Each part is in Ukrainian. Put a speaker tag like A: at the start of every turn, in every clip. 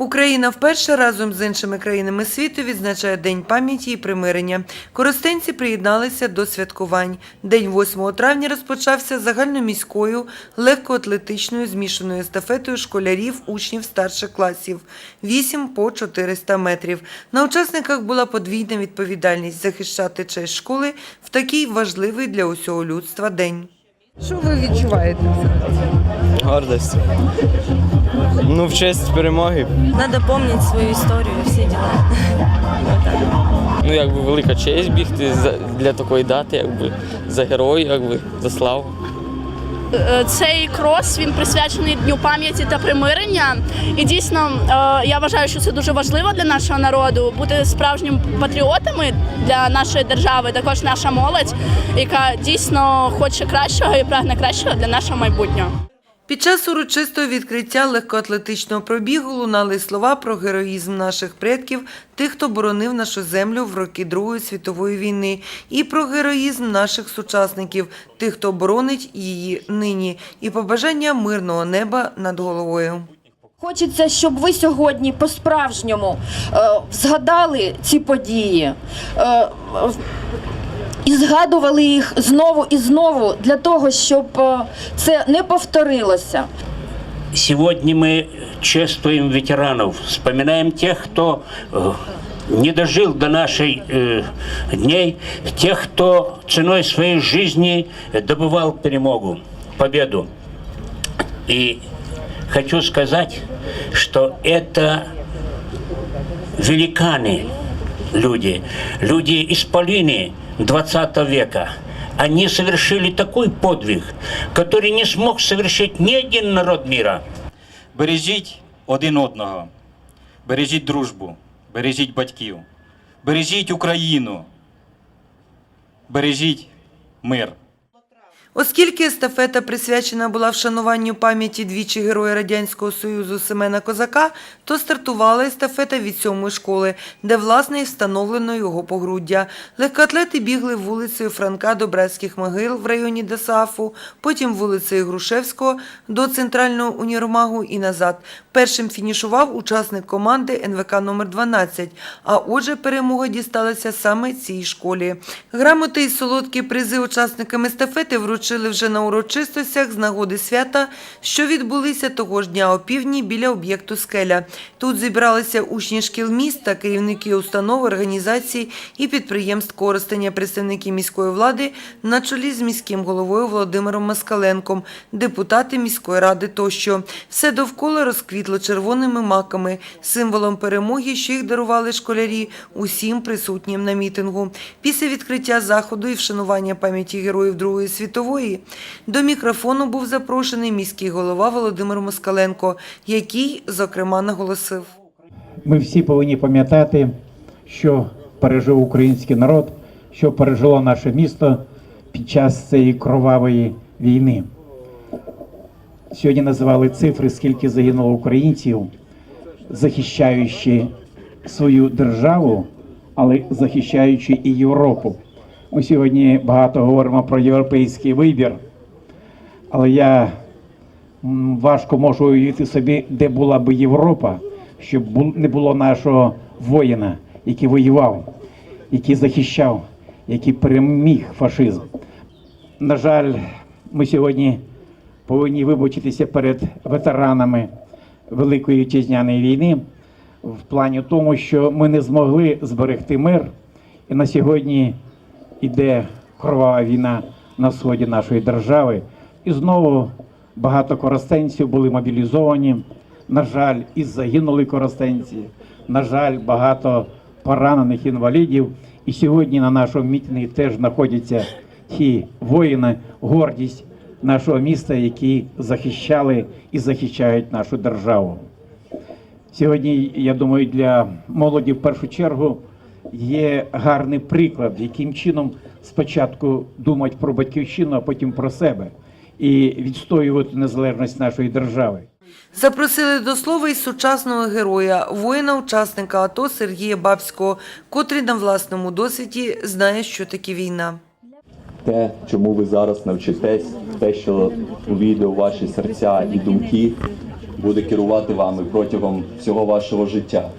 A: Україна вперше разом з іншими країнами світу відзначає День пам'яті і примирення. Коростенці приєдналися до святкувань. День 8 травня розпочався загальноміською легкоатлетичною змішаною естафетою школярів, учнів старших класів 8 по 400 метрів. На учасниках була подвійна відповідальність захищати честь школи в такий важливий для усього людства день.
B: Що ви відчуваєте?
C: Гордость. Ну, в честь перемоги.
D: Надо помнить свою историю, все дела.
E: Ну, якби велика честь бігти для такої дати, якби за героїв, якби за славу.
F: Е, Цей крос він присвячений дню пам'яті та примирення. І дійсно е, я вважаю, що це дуже важливо для нашого народу бути справжніми патріотами для нашої держави, також наша молодь, яка дійсно хоче кращого і прагне кращого для нашого майбутнього.
A: Під час урочистого відкриття легкоатлетичного пробігу лунали слова про героїзм наших предків, тих, хто боронив нашу землю в роки Другої світової війни, і про героїзм наших сучасників, тих, хто боронить її нині, і побажання мирного неба над головою.
G: Хочеться, щоб ви сьогодні по-справжньому е, згадали ці події е, і згадували їх знову і знову для того, щоб е, це не повторилося.
H: Сегодня мы чествуем ветеранов, вспоминаем тех, кто э, не дожил до нашей э, дней, тех, кто ценой своей жизни добывал перемогу, победу. И хочу сказать, что это великаны люди, люди исполины 20 века. Они совершили такой подвиг, который не смог совершить ни один народ мира.
I: Бережіть один одного, бережіть дружбу, бережіть батьків, бережіть Україну, бережіть мир.
A: Оскільки естафета присвячена була вшануванню пам'яті двічі Героя Радянського Союзу Семена Козака, то стартувала естафета від сьомої школи, де власне і встановлено його погруддя. Легкоатлети бігли вулицею Франка до Братських могил в районі Десафу, потім вулицею Грушевського до центрального універмагу і назад. Першим фінішував учасник команди НВК номер 12 а отже перемога дісталася саме цій школі. Грамоти і солодкі призи учасникам естафети вручили вже на урочистостях з нагоди свята, що відбулися того ж дня опівдні біля об'єкту «Скеля». Тут зібралися учні шкіл міста, керівники установ, організацій і підприємств користення, представники міської влади на чолі з міським головою Володимиром Москаленком, депутати міської ради тощо. Все довкола розквітло червоними маками, символом перемоги, що їх дарували школярі усім присутнім на мітингу. Після відкриття заходу і вшанування пам'яті героїв Другої світової до мікрофону був запрошений міський голова Володимир Москаленко, який, зокрема, наголосив.
J: Ми всі повинні пам'ятати, що пережив український народ, що пережило наше місто під час цієї кровавої війни. Сьогодні називали цифри, скільки загинуло українців, захищаючи свою державу, але захищаючи і Європу. Ми сьогодні багато говоримо про європейський вибір, але я важко можу уявити собі, де була би Європа, щоб не було нашого воїна, який воював, який захищав, який переміг фашизм. На жаль, ми сьогодні повинні вибачитися перед ветеранами Великої вітчизняної війни в плані тому, що ми не змогли зберегти мир, і на сьогодні іде кровава війна на сході нашої держави. І знову багато коростенців були мобілізовані. На жаль, і загинули коростенці. На жаль, багато поранених інвалідів. І сьогодні на нашому мітингі теж знаходяться ті воїни, гордість нашого міста, які захищали і захищають нашу державу. Сьогодні, я думаю, для молоді в першу чергу є гарний приклад, яким чином спочатку думати про батьківщину, а потім про себе і відстоювати незалежність нашої держави.
A: Запросили до слова й сучасного героя, воїна-учасника АТО Сергія Бабського, котрий на власному досвіді знає, що таке війна.
K: те, чому ви зараз навчитесь, те, що увійде у ваші серця і думки, буде керувати вами протягом всього вашого життя.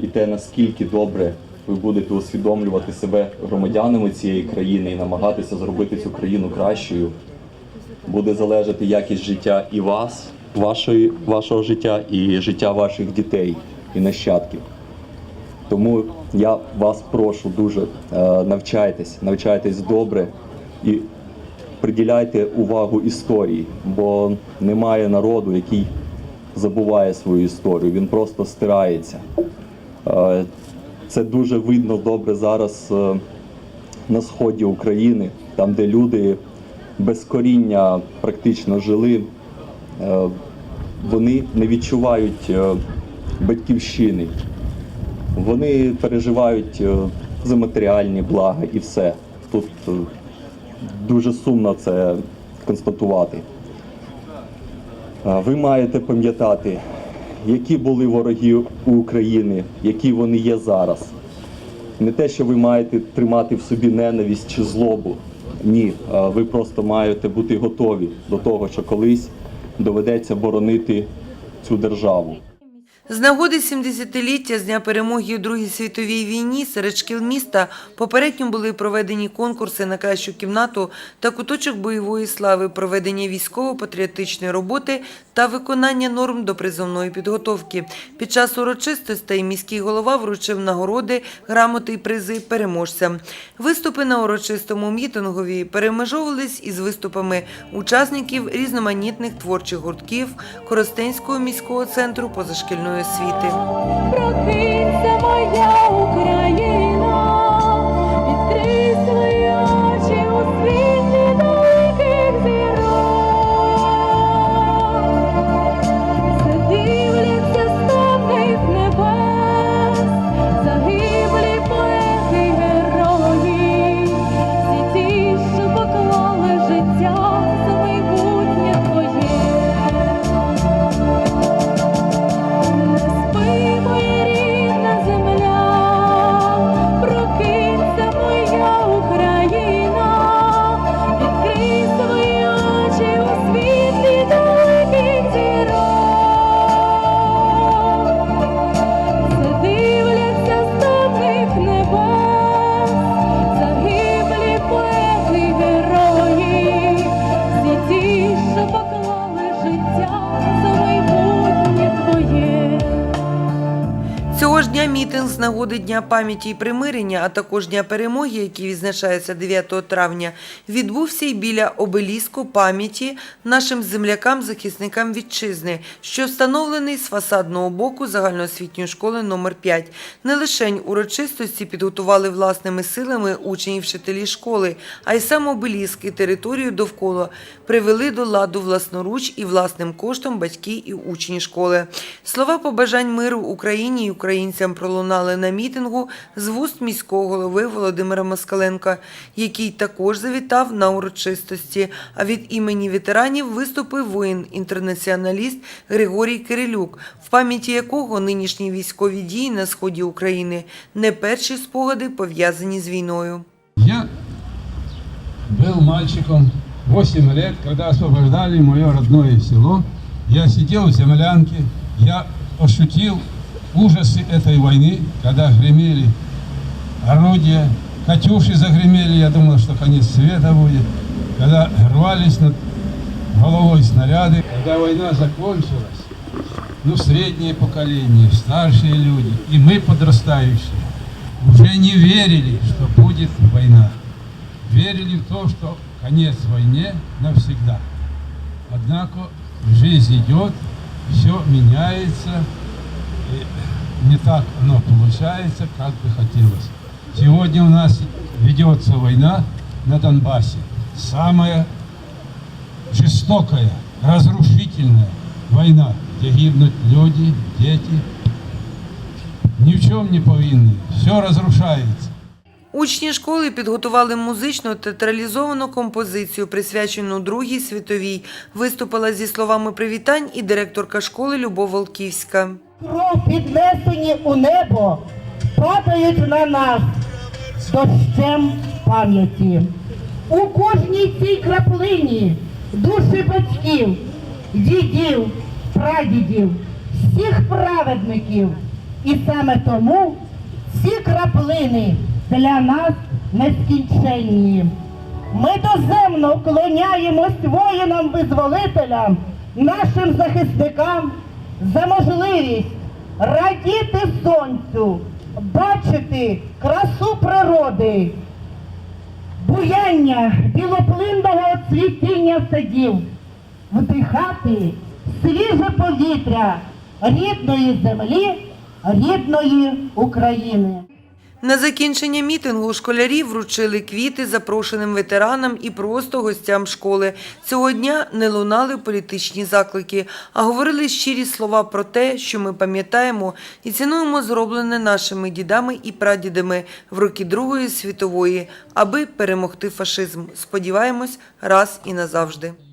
K: І те, наскільки добре ви будете усвідомлювати себе громадянами цієї країни і намагатися зробити цю країну кращою, буде залежати якість життя і вас, вашої, вашого життя, і життя ваших дітей і нащадків. Тому я вас прошу дуже е, навчайтесь, навчайтесь добре і приділяйте увагу історії, бо немає народу, який забуває свою історію. Він просто стирається. Це дуже видно добре зараз е, на сході України, там, де люди без коріння практично жили. Е, Вони не відчувають е, батьківщини. Вони переживають за матеріальні блага і все. Тут дуже сумно це констатувати. Ви маєте пам'ятати, які були вороги у України, які вони є зараз. Не те, що ви маєте тримати в собі ненависть чи злобу. Ні, е, ви просто маєте бути готові до того, що колись доведеться боронити цю державу.
A: З нагоди 70-ліття з дня перемоги у Другій світовій війні серед шкіл міста попередньо були проведені конкурси на кращу кімнату та куточок бойової слави, проведення військово-патріотичної роботи та виконання норм до призовної підготовки. Під час урочистостей міський голова вручив нагороди, грамоти і призи переможцям. Виступи на урочистому мітингові перемежовувались із виступами учасників різноманітних творчих гуртків Коростенського міського центру позашкільної освіти.
D: Прокинься моя Україна,
A: нагоди Дня пам'яті і примирення, а також Дня перемоги, який відзначається 9 травня, відбувся й біля обеліску пам'яті нашим землякам-захисникам вітчизни, що встановлений з фасадного боку загальноосвітньої школи номер 5 Не лишень урочистості підготували власними силами учні і вчителі школи, а й сам обеліск і територію довкола привели до ладу власноруч і власним коштом батьки і учні школи. Слова побажань миру Україні і українцям пролунали на мітингу з вуст міського голови Володимира Москаленка, який також завітав на урочистості. А від імені ветеранів виступив воїн-інтернаціоналіст Григорій Кирилюк, в пам'яті якого нинішні військові дії на сході України не перші спогади пов'язані з війною.
L: Я был мальчиком 8 лет, когда освобождали мое родное село. Я сидел в землянке, я ощутил ужасы этой войны, когда гремели орудия, «Катюши» загремели, я думал, что конец света будет, когда рвались над головой снаряды. Когда война закончилась, ну, среднее поколение, старшие люди и мы, подрастающие, уже не верили, что будет война. Верили в то, что конец войне навсегда. Однако жизнь идет, все меняется, не так оно получается, как бы хотелось. Сегодня у нас ведется война на Донбассе. Самая жестокая, разрушительная война, где гибнут люди, дети, ни в чем не повинные. Все разрушается.
A: Учні школи підготували музичну театралізовану композицію, присвячену Другій світовій. Виступила зі словами привітань і директорка школи Любов Волківська.
M: Кров піднесені у небо, падають на нас дощем пам'яті. У кожній цій краплині душі батьків, дідів, прадідів, всіх праведників. І саме тому ці краплини для нас нескінченні. Ми доземно вклоняємось воїнам-визволителям, нашим захисникам за можливість радіти сонцю, бачити красу природи, буяння білоплинного цвітіння садів, вдихати свіже повітря рідної землі, рідної України.
A: На закінчення мітингу школярі вручили квіти запрошеним ветеранам і просто гостям школи. Цього дня не лунали політичні заклики, а говорили щирі слова про те, що ми пам'ятаємо і цінуємо зроблене нашими дідами і прадідами в роки Другої світової, аби перемогти фашизм. Сподіваємось, раз і назавжди.